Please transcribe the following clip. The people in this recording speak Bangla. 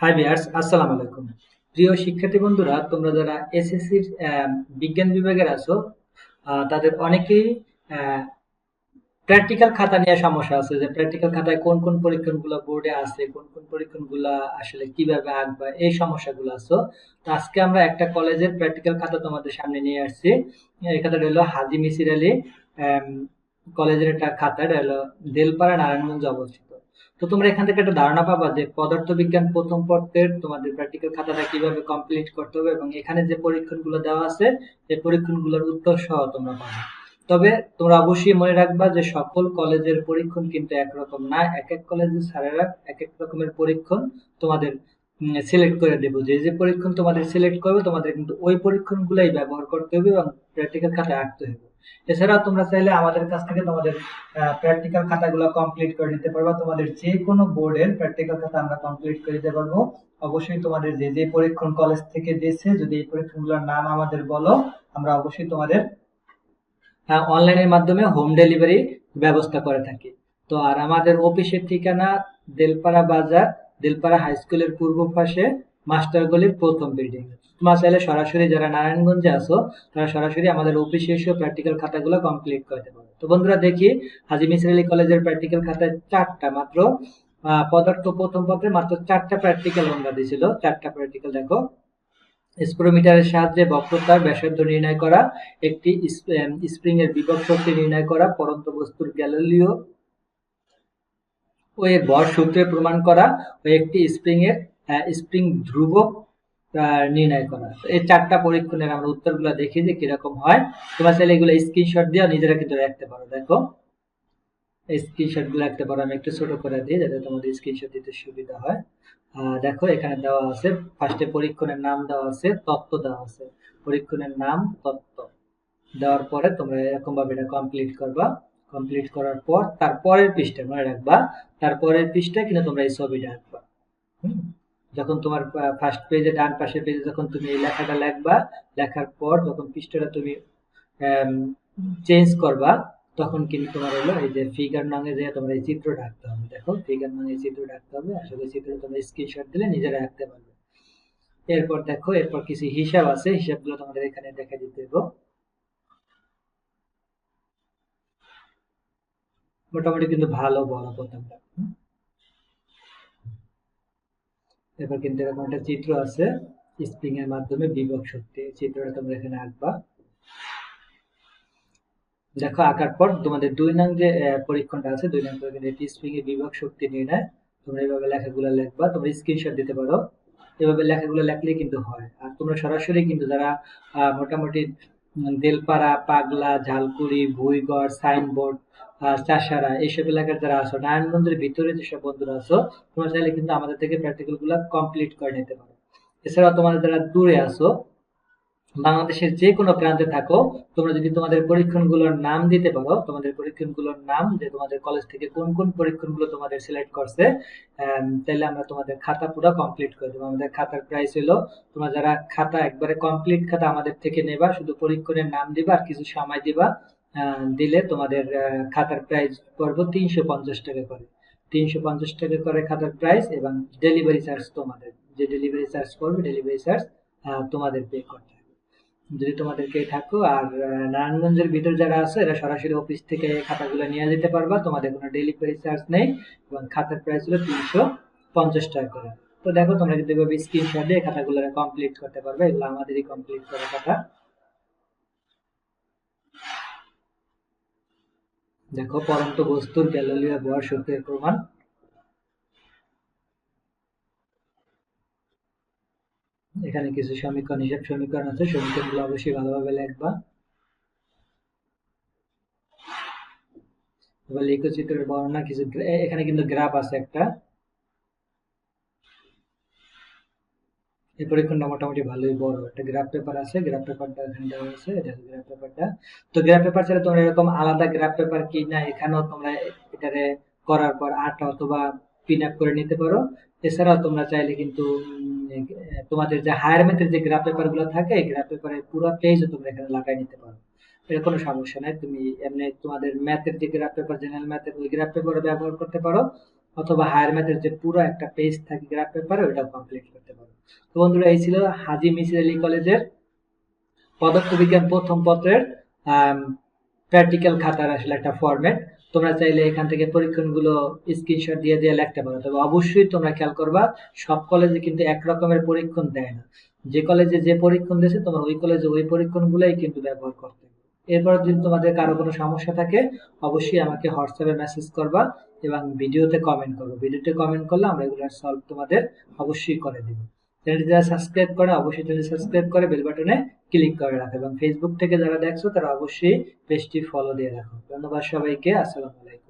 হাই বিয়ার্স আসসালামু আলাইকুম। প্রিয় শিক্ষার্থী বন্ধুরা, তোমরা যারা এসএসসির বিজ্ঞান বিভাগের আছো তাদের অনেকেই প্র্যাকটিক্যাল খাতা নিয়ে সমস্যা আছে যে প্র্যাকটিক্যাল খাতায় কোন কোন পরীক্ষণগুলো বোর্ডে আছে, কোন কোন পরীক্ষণগুলো আসলে কীভাবে আঁকবা, এই সমস্যাগুলো আছে। তো আজকে আমরা একটা কলেজের প্র্যাকটিক্যাল খাতা তোমাদের সামনে নিয়ে আসছি। এই খাতাটা হলো হাজি মিসির আলী কলেজের একটা খাতা, এটা হলো দেলপাড়া নারায়ণগঞ্জে অবস্থিত। তো তোমরা এখান থেকে একটা ধারণা পাবা যে পদার্থবিজ্ঞান প্রথম পত্রের তোমাদের প্র্যাকটিক্যাল খাতাটা কীভাবে কমপ্লিট করতে হবে এবং এখানে যে পরীক্ষণগুলো দেওয়া আছে এই পরীক্ষণগুলোর উত্তর সহ তোমরা পাবে। তবে তোমরা অবশ্যই মনে রাখবা যে সকল কলেজের পরীক্ষণ কিন্তু একরকম না। এক এক কলেজের স্যারেরা এক এক রকমের পরীক্ষণ তোমাদের সিলেক্ট করে দেবো। যে যে পরীক্ষণ তোমাদের সিলেক্ট করবে, তোমাদের কিন্তু ওই পরীক্ষণগুলাই ব্যবহার করতে হবে এবং প্র্যাকটিক্যাল খাতায় আঁকতে হবে। এছাড়াও তোমরা চাইলে আমাদের কাছ থেকে তোমাদের প্র্যাকটিক্যাল খাতাগুলো কমপ্লিট করে নিতে পারবা। তোমাদের যে কোনো বোর্ডের প্র্যাকটিক্যাল খাতা আমরা কমপ্লিট করে দিতে পারব। অবশ্যই তোমাদের যে যে পরীক্ষণ কলেজ থেকে দিয়েছে, যদি এই পরীক্ষণগুলোর নাম আমাদের বলো, আমরা অবশ্যই তোমাদের অনলাইনের মাধ্যমে হোম ডেলিভারি ব্যবস্থা করে থাকি। তো আর আমাদের অফিসের ঠিকানা দেলপাড়া বাজার, দেলপাড়া হাই স্কুলের পূর্ব পাশে মাস্টার গলির প্রথম বিল্ডিং তোমরা চাইলে সরাসরি যারা নারায়ণগঞ্জে আছো, তারা সরাসরি আমাদের অফিসে এসে প্র্যাকটিক্যাল খাতাগুলো কমপ্লিট করতে পারো। তো বন্ধুরা, দেখি হাজি মিসর আলী কলেজের প্র্যাকটিক্যাল খাতায় চারটা মাত্র পদার্থ প্রথম পত্রে মাত্র চারটা প্র্যাকটিক্যাল আমরা দিয়েছিল। চারটা প্র্যাকটিক্যাল দেখো। স্পোরোমিটারের সাহায্যে বক্রতার ব্যাসার্ধ নির্ণয় করা, একটি স্প্রিং এর বিভব শক্তি নির্ণয় করা, পরন্ত বস্তুর গ্যালিলিও ও এর ভর সূত্রে প্রমাণ করা ও একটি স্প্রিং এর স্প্রিং ধ্রুবক আহ, নির্ণয় করা। এই চারটা পরীক্ষণের আমরা উত্তরগুলো দেখি যে কীরকম হয়। তোমরা চাইলে এগুলো স্ক্রিনশট দিয়ে নিজেরা কিন্তু রাখতে পারো দেখো। স্ক্রিনশটগুলো রাখতে পারো আমি একটু ছোট করে দিই যাতে তোমাদের স্ক্রিনশট দিতে সুবিধা হয়। দেখো এখানে দেওয়া আছে ফার্স্টে পরীক্ষণের নাম দেওয়া আছে তত্ত্ব দেওয়া আছে। পরীক্ষণের নাম তত্ত্ব। দেওয়ার পরে তোমরা এরকম ভাবে এটা কমপ্লিট করবা। কমপ্লিট করার পর তারপরের পৃষ্ঠা মনে রাখবা তারপরের পৃষ্ঠায় কিন্তু তোমরা এই ছবিটা আঁকবা? যখন তোমার ফার্স্ট পেজে ডান পাশের পেজে যখন তুমি এই লেখাটা লেখবা, লেখার পর যখন পৃষ্ঠাটা তুমি চেঞ্জ করবা, তখন কিন্তু তোমার হলো এই যে ফিগার নামে যে তোমার এই চিত্রটা আঁকতে হবে। দেখো ফিগার নামে এই চিত্রটা আঁকতে হবে। আসলে চিত্র তোমরা স্ক্রিনশট দিলে নিজেরা আঁকতে পারবে। এরপর দেখো, এরপর কিছু হিসাব আছে। হিসাবগুলো তোমাদের এখানে দেখা দিতে দেবো। মোটামুটি কিন্তু ভালো বড় প্রথমটা। এরপর কিন্তু এরকম একটা চিত্র আছে স্প্রিং এর মাধ্যমে বিভব শক্তি। চিত্রটা তোমরা এখানে আঁকবা। দেখো, আঁকার পর তোমাদের দুই নং যে পরীক্ষণটা আছে, দুই নং পরীক্ষণ স্প্রিং এর বিভব শক্তি নির্ণয়। তোমরা এইভাবে লেখাগুলো লিখবা, তোমরা স্ক্রিনশট দিতে পারো। এভাবে লেখাগুলো লিখলে কিন্তু হয়। আর তোমরা সরাসরি কিন্তু যারা মোটামুটি দেলপাড়া, পাগলা, ঝালকুড়ি, ভুইগড়, সাইনবোর্ড চাষারা এইসব এলাকার যারা আছো, নারায়ণগঞ্জের ভিতরে যেসব বন্ধুরা আছো, তোমরা চাইলে কিন্তু আমাদের থেকে প্র্যাকটিক্যালগুলা কমপ্লিট করে নিতে পারো। এছাড়াও তোমাদের যারা দূরে আছো বাংলাদেশের যে কোনো প্রান্তে থাকো, তোমরা যদি তোমাদের পরীক্ষণগুলোর নাম দিতে পারো, তোমাদের পরীক্ষণগুলোর নাম যে তোমাদের কলেজ থেকে কোন কোন পরীক্ষণগুলো তোমাদের সিলেক্ট করছে তাহলে আমরা তোমাদের খাতা পুরো কমপ্লিট করে দেবো। আমাদের খাতার প্রাইস হলো, তোমরা যারা খাতা একবারে কমপ্লিট খাতা আমাদের থেকে নেবা, শুধু পরীক্ষণের নাম দিবা আর কিছু সময় দিবা দিলে তোমাদের খাতার প্রাইস পড়ব তিনশো পঞ্চাশ টাকা করে। তিনশো পঞ্চাশ টাকা করে খাতার প্রাইস এবং ডেলিভারি চার্জ তোমাদের। যে ডেলিভারি চার্জ করবে ডেলিভারি চার্জ তোমাদের পে করতে যদি তোমাদেরকে থাকো, আর নারায়ণগঞ্জের ভিতর যারা আছে, এরা সরাসরি অফিস থেকে খাতাগুলো নিয়ে যেতে পারবা। তোমাদের কোনো ডেলিভারি চার্জ নেই এবং খাতার প্রাইস হলো তিনশো পঞ্চাশ টাকা করে। তো দেখো, তোমরা কিন্তু এভাবে স্ক্রিনশট দিয়ে খাতাগুলো কমপ্লিট করতে পারবে। এগুলো আমাদেরই কমপ্লিট করা খাতা। দেখো, পরন্ত বস্তুর বর শক্তির প্রমাণ। এখানে কিছু সমীকরণ, হিসাব সমীকরণ আছে, সমীকরণগুলো অবশ্যই ভালোভাবে লিখবা। এবার লেখচিত্রের বর্ণনা, কিছু এখানে কিন্তু গ্রাফ আছে একটা। পরীক্ষণটা মোটামুটি ভালোই বড়। একটা গ্রাফ পেপার আছে গ্রাফ পেপারটা এখানে দেওয়া আছে দেখো গ্রাফ পেপারটা তো গ্রাফ পেপার ছাড়া তোমরা এরকম আলাদা গ্রাফ পেপার কি না এখানেও তোমরা এটারে করার পর আট অথবা পিন আপ করে নিতে পারো। এছাড়াও তোমরা চাইলে কিন্তু তোমাদের যে হায়ার ম্যাথের যে গ্রাফ পেপারগুলো থাকে, এই গ্রাফ পেপারের পুরো পেজও তোমরা এখানে লাগাই নিতে পারো। এর কোনো সমস্যা নাই, তুমি এমনি তোমাদের ম্যাথের যে গ্রাফ পেপার জেনারেল ম্যাথের ওই গ্রাফ পেপার ব্যবহার করতে পারো, অথবা হায়ার ম্যাথের যে পুরো একটা পেজ থাকে গ্রাফ পেপারে ওইটাও কমপ্লিট করতে পারো। তো বন্ধুরা, এই ছিল হাজি মিসির আলী কলেজের পদার্থ বিজ্ঞান প্রথম পত্রের প্র্যাকটিক্যাল খাতার আসলে একটা ফরম্যাট তোমরা চাইলে এখান থেকে পরীক্ষণগুলো স্ক্রিনশট দিয়ে দিয়ে লিখতে পারো। তবে অবশ্যই তোমরা খেয়াল করবা, সব কলেজে কিন্তু এক রকমের পরীক্ষণ দেয় না। যে কলেজে যে পরীক্ষণ দিয়েছে, তোমার ওই কলেজে ওই পরীক্ষণগুলোই কিন্তু ব্যবহার করতে এরপর যদি তোমাদের কারও কোনো সমস্যা থাকে, অবশ্যই আমাকে হোয়াটসঅ্যাপে মেসেজ করবা এবং ভিডিওতে কমেন্ট করো ভিডিওতে কমেন্ট করলে আমরা এগুলোর সলভ তোমাদের অবশ্যই করে দিব। চ্যানেলটি যারা সাবস্ক্রাইব করে, অবশ্যই চ্যানেল সাবস্ক্রাইব করে বেল বাটনে ক্লিক করে রাখো এবং ফেসবুক থেকে যারা দেখছ, তারা অবশ্যই পেজটি ফলো দিয়ে রাখো। ধন্যবাদ সবাইকে। আসসালামু আলাইকুম।